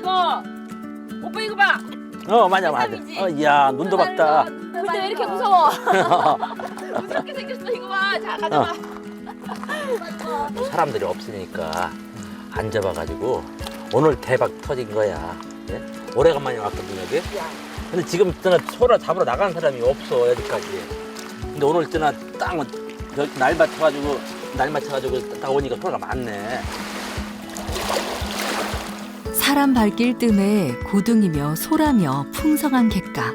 이거. 오빠 이거 봐. 어 맞아 맞아. 어 이야 눈도 밝다. 근데 왜 이렇게 무서워? 무섭게 생겼어 이거 봐. 자 가져가. 사람들이 없으니까 안 잡아가지고 오늘 대박 터진 거야. 예? 오래간만에 왔거든 여기. 근데 지금 뜨나 소라 잡으러 나가는 사람이 없어 여기까지. 근데 오늘 뜨나 딱날 맞춰가지고 날 맞춰가지고 딱 오니까 소라가 많네. 사람 발길 뜸에 고둥이며 소라며 풍성한 갯가.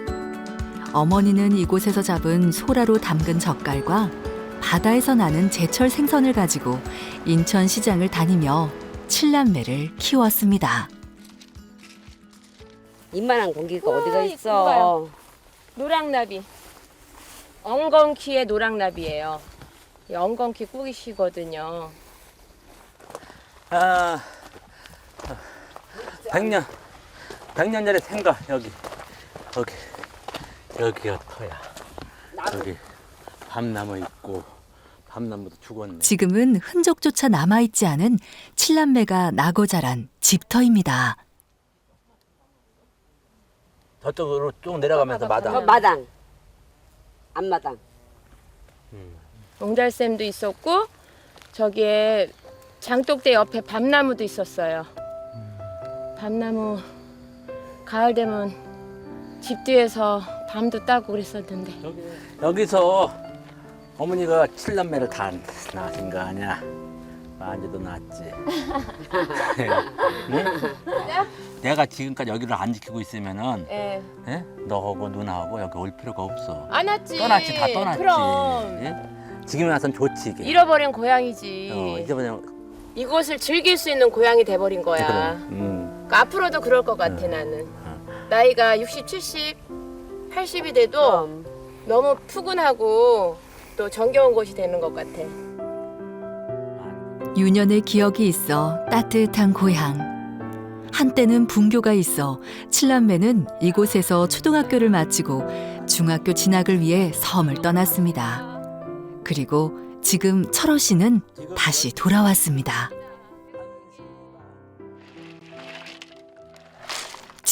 어머니는 이곳에서 잡은 소라로 담근 젓갈과 바다에서 나는 제철 생선을 가지고 인천 시장을 다니며 칠남매를 키웠습니다. 이만한 공기가 어디가 있어? 노랑나비. 엉겅퀴의 노랑나비예요. 이 엉겅퀴 꾸기시거든요. 아, 백년, 백년 전에 생가 여기, 여기, 여기가 터야. 여기 밤나무 있고 밤나무도 죽었네. 지금은 흔적조차 남아있지 않은 칠남매가 나고 자란 집터입니다. 저쪽으로 쭉 내려가면서 저 마당. 마당. 앞마당. 용달샘도 있었고 저기에 장독대 옆에 밤나무도 있었어요. 밤나무 가을 되면 집 뒤에서 밤도 따고 그랬었는데 여기서 어머니가 칠남매를 다 낳으신 거 아니야? 만지도 낳았지. 응? 내가 지금까지 여기를 안 지키고 있으면은 예. 예? 너하고 누나하고 여기 올 필요가 없어. 안 왔지. 떠났지, 다 떠났지. 그럼 예? 지금에 와선 좋지 이게. 잃어버린 고향이지. 어, 이제 그냥 이곳을 즐길 수 있는 고향이 돼버린 거야. 그럼. 음. 그러니까 앞으로도 그럴 것 같아 나는. 나이가 60, 70, 80이 돼도. 너무 푸근하고 또 정겨운 곳이 되는 것 같아. 유년의 기억이 있어 따뜻한 고향. 한때는 분교가 있어 칠남매는 이곳에서 초등학교를 마치고 중학교 진학을 위해 섬을 떠났습니다. 그리고 지금 철호 씨는 다시 돌아왔습니다.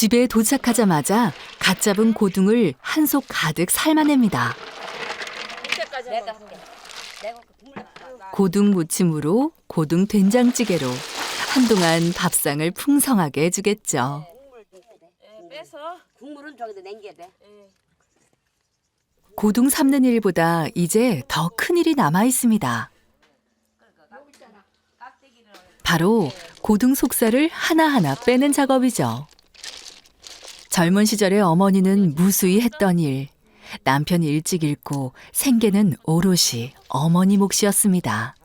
집에 도착하자마자 갓 잡은 고둥을 한 속 가득 삶아냅니다. 고둥 무침으로 고둥 된장찌개로 한동안 밥상을 풍성하게 해주겠죠. 예, 빼서 국물은 저기다 남겨야 돼. 고둥 삶는 일보다 이제 더 큰 일이 남아 있습니다. 바로 고둥 속살을 하나하나 빼는 작업이죠. 젊은 시절에 어머니는 무수히 했던 일. 남편이 일찍 잃고 생계는 오롯이 어머니 몫이었습니다.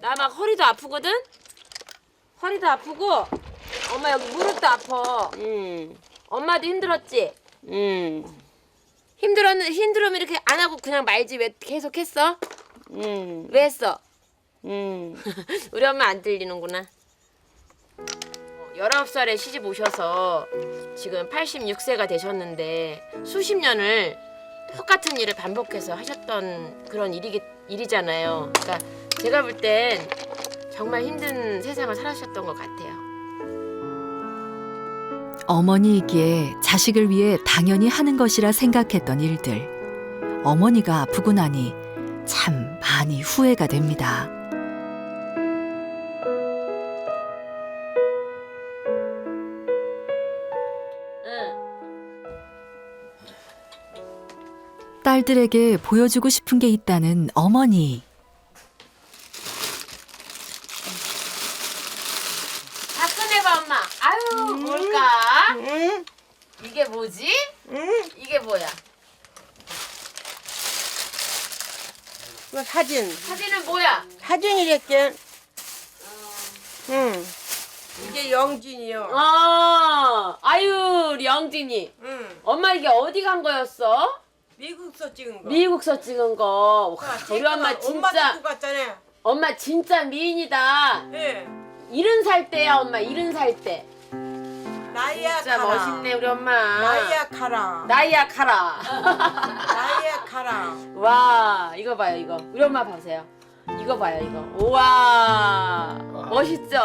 나 막 허리도 아프거든. 허리도 아프고 엄마 여기 무릎도 아파. 음. 엄마도 힘들었지. 음. 힘들었는 힘들으면 이렇게 안 하고 그냥 말지 왜 계속 했어? 음. 왜 했어? 음. 우리 엄마 안 들리는구나. 19살에 시집 오셔서 지금 86세가 되셨는데 수십 년을 똑같은 일을 반복해서 하셨던 그런 일이, 일이잖아요. 그러니까 제가 볼 땐 정말 힘든 세상을 살아셨던 것 같아요. 어머니이기에 자식을 위해 당연히 하는 것이라 생각했던 일들. 어머니가 아프고 나니 참 많이 후회가 됩니다. 딸들에게 보여주고 싶은 게 있다는 어머니. 다 꺼내봐 엄마. 아유 뭘까? 음. 이게 뭐지? 이게 뭐야? 이거 사진. 사진은 뭐야? 사진이랬게. 응. 이게 영진이요. 어, 아유 우리 영진이. 응. 엄마 이게 어디 간 거였어? 미국서 찍은 거. 미국서 찍은 거. 와, 아, 우리 엄마 엄마 진짜 갔잖아요. 엄마 진짜 미인이다. 예. 일흔 살 때야 엄마 일흔 살 때. 나이야 진짜 가라. 멋있네 우리 엄마. 나이야 가라. 나이야 카라. 나이야 가라. 와 이거 봐요 이거. 우리 엄마 보세요. 이거 봐요 이거. 우와 멋있죠?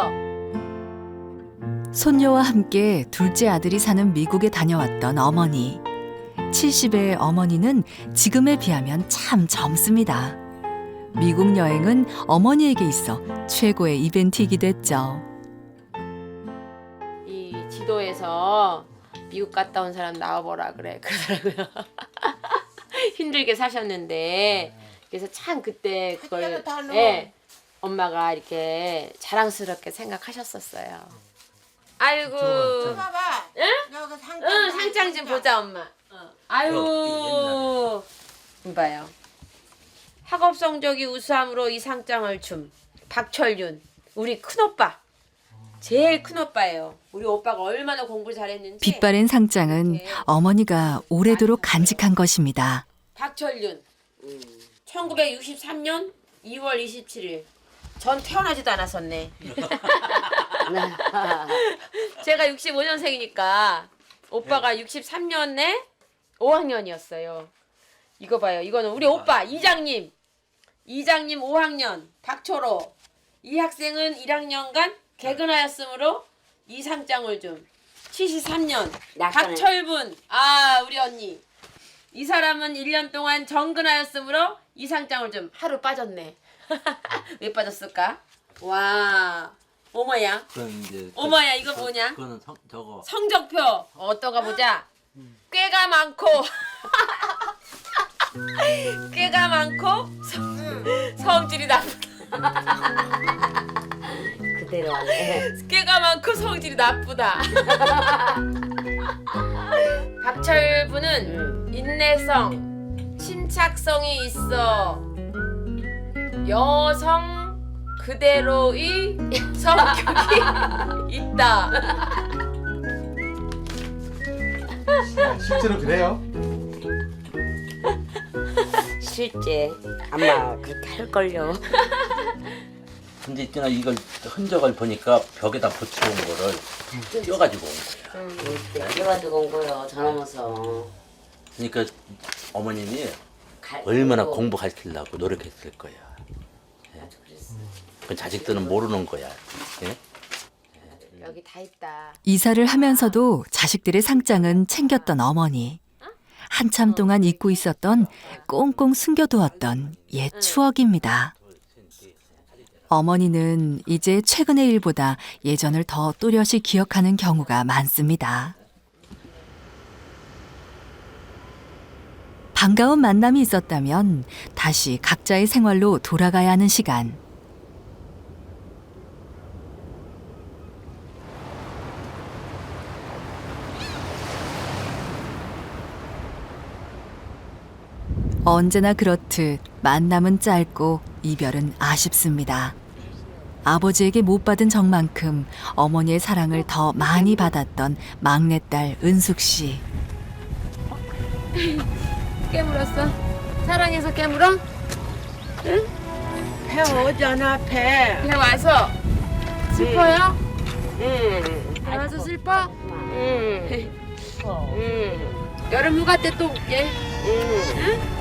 손녀와 함께 둘째 아들이 사는 미국에 다녀왔던 어머니. 70의 어머니는 지금에 비하면 참 젊습니다. 미국 여행은 어머니에게 있어 최고의 이벤트이기도 했죠. 이 지도에서 미국 갔다 온 사람 나와보라 그래 그러더라고요. 힘들게 사셨는데 그래서 참 그때 그걸. 예, 엄마가 이렇게 자랑스럽게 생각하셨었어요. 아이고, 봐봐. 응? 상장. 응 상장 좀 보자 엄마. 어. 아유, 이봐요. 학업 성적이 우수함으로 이 상장을 줌 박철윤 우리 큰 오빠. 제일 큰 오빠예요. 우리 오빠가 얼마나 공부를 잘했는지. 빛바랜 상장은 어머니가 오래도록 간직한 것입니다. 박철윤. 1963년 2월 27일. 전 태어나지도 않았었네. 제가 65년생이니까 오빠가 63년에 5학년이었어요. 이거 봐요. 이거는 우리 오빠 이장님. 이장님 5학년 박초로. 이 학생은 1학년간 개근하였으므로 이 상장을 좀. 73년 약간의- 박철분. 아, 우리 언니. 이 사람은 1년 동안 정근하였으므로 이 상장을 좀 하루 빠졌네. 왜 빠졌을까? 와. 어머야. 그건 이제 어머야, 이거 뭐냐? 그거는 성, 저거 성적표 어떤 가 보자. 꾀가 많고 꾀가 많고 성- 성질이 나쁘다. 그대로 하네. 꾀가 많고 성질이 나쁘다. 박철부는 인내성, 침착성이 있어. 여성 그대로의 성격이 있다. 실제로 그래요? 실제 아마 그렇게 할걸요. 근데 있잖아 이걸 흔적을 보니까 벽에다 붙여온 거를 띄워가지고 온 거야. 뛰어가지고 온 거요. 저놈어서. 그러니까 어머님이 얼마나 공부 가르치려고 노력했을 거야. 그 자식들은 모르는 거야. 예? 여기 다 있다. 이사를 하면서도 자식들의 상장은 챙겼던 어머니. 한참 동안 잊고 있었던 꽁꽁 숨겨두었던 옛 추억입니다. 어머니는 이제 최근의 일보다 예전을 더 또렷이 기억하는 경우가 많습니다. 반가운 만남이 있었다면 다시 각자의 생활로 돌아가야 하는 시간. 언제나 그렇듯 만남은 짧고 이별은 아쉽습니다. 아버지에게 못 받은 정만큼 어머니의 사랑을 더 많이 받았던 막내딸 은숙 씨. 깨물었어? 사랑해서 깨물어? 배 오잖아 배. 배 와서 슬퍼요? 응. 배 와서 슬퍼? 응. 응. 여름 휴가 때 또 올게. 응.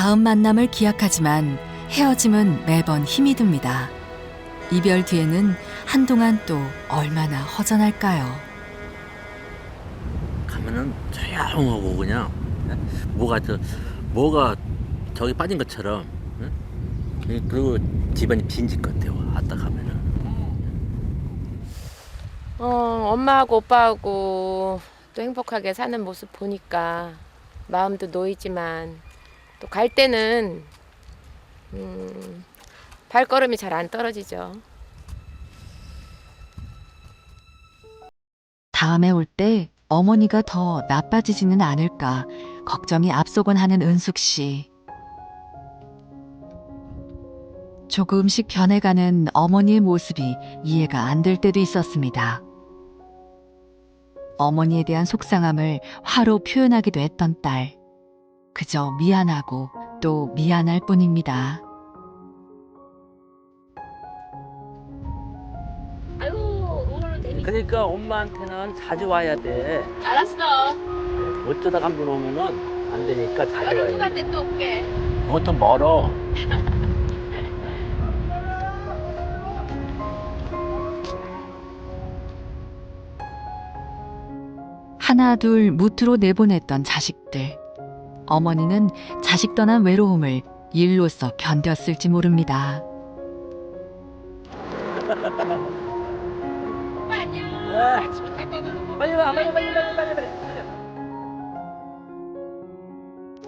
다음 만남을 기약하지만 헤어짐은 매번 힘이 듭니다. 이별 뒤에는 한동안 또 얼마나 허전할까요? 가면은 조용하고 그냥 예? 뭐가 저 뭐가 저기 빠진 것처럼 예? 그리고 집안이 빈집 같아요. 왔다 가면은 어, 엄마하고 오빠하고 또 행복하게 사는 모습 보니까 마음도 놓이지만 또 갈 때는 음, 발걸음이 잘 안 떨어지죠. 다음에 올 때 어머니가 더 나빠지지는 않을까 걱정이 앞서곤 하는 은숙 씨. 조금씩 변해가는 어머니의 모습이 이해가 안 될 때도 있었습니다. 어머니에 대한 속상함을 화로 표현하기도 했던 딸. 그저 미안하고 또 미안할 뿐입니다. 아이고 오늘 재밌. 그러니까 엄마한테는 자주 와야 돼. 알았어. 어쩌다 한번 오면은 안 되니까 자주 와야 돼. 휴가때 또 올게. 그것도 멀어. 하나 둘 무트로 내보냈던 자식들. 어머니는 자식 떠난 외로움을 일로써 견뎠을지 모릅니다.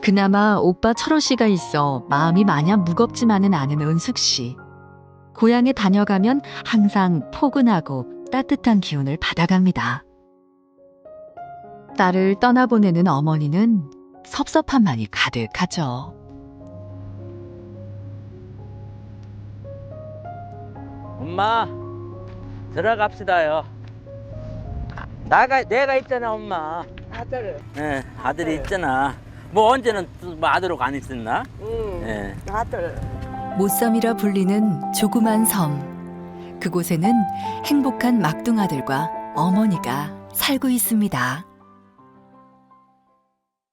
그나마 오빠 철호 씨가 있어 마음이 마냥 무겁지만은 않은 은숙 씨. 고향에 다녀가면 항상 포근하고 따뜻한 기운을 받아갑니다. 딸을 떠나보내는 어머니는 섭섭함만이 가득하죠. 엄마, 들어갑시다요. 나가, 내가 있잖아, 엄마. 아들. 예, 아들이 있잖아. 뭐 언제는 또뭐 아들하고 안 있었나? 응. 예. 아들. 모섬이라 불리는 조그만 섬. 그곳에는 행복한 막둥아들과 어머니가 살고 있습니다.